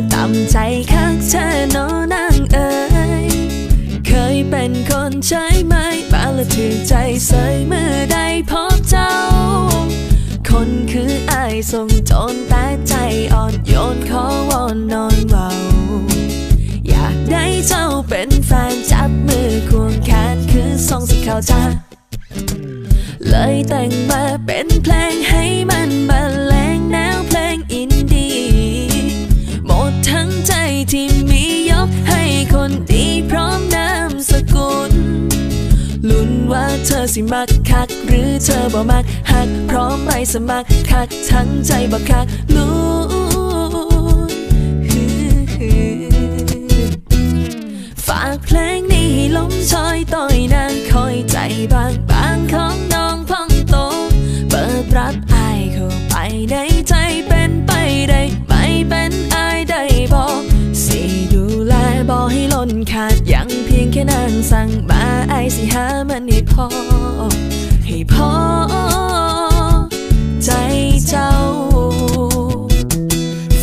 มาตำใจคักเธอโนนางเอ๋ยเคยเป็นคนใช้ไหมมาละถือใจใส่เมื่อได้พบเจ้า คนคืออายทรงโจนแต่ใจอ่อนโยนขอวอนนอนเบาอยากได้เจ้าเป็นแฟนจับมือควงแขนคือทรงสิเข้าใจเลยแต่งมาเป็นเพลงให้ สิมักคัก หรือเธอบ่มักหัก พร้อมไปสมัครคัก ทั้งใจบ่คักลุ้ฝากเพลงนี้ให้ลมชอยต่อยนางคอยใจบางบางของน้องพองโต เปิดรับอายเข้าไปในใจเป็นไปได้ไม่เป็นอายได้บอกสิดูแลบอกให้ล้นขาดยัง ค่นางสั่งมาไอสิหามันให้พอ ให้พอ ใจเจ้า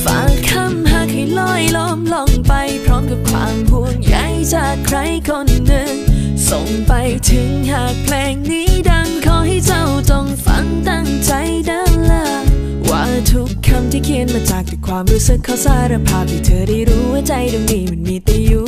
ฝากคำหากให้ลอยล้อมลองไป พร้อมกับความห่วงใยจากใครคนหนึ่ง ส่งไปถึงหากเพลงนี้ดังขอให้เจ้าจงฟังตั้งใจดังละว่าทุกคำที่เขียนมาจากแต่ความรู้สึกขอสารภาพให้เธอได้รู้ว่าใจตรงนี้มันมีแต่อยู่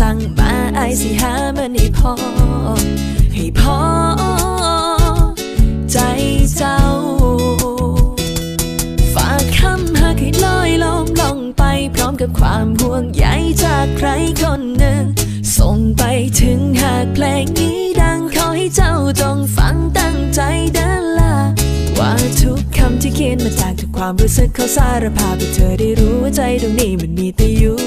สั่งมาไอสิหามันให้พอ ให้พอ ใจเจ้า ฝากคำหากให้ลอยลมลงไป พร้อมกับความห่วงใยจากใครคนหนึ่ง ส่งไปถึงหากเพลงนี้ดังขอให้เจ้าจงฟังตั้งใจเดินละว่าทุกคำที่เขียนมาจากทุกความรู้สึกเขาสารภาพให้เธอได้รู้ว่าใจตรงนี้มันมีแต่อยู่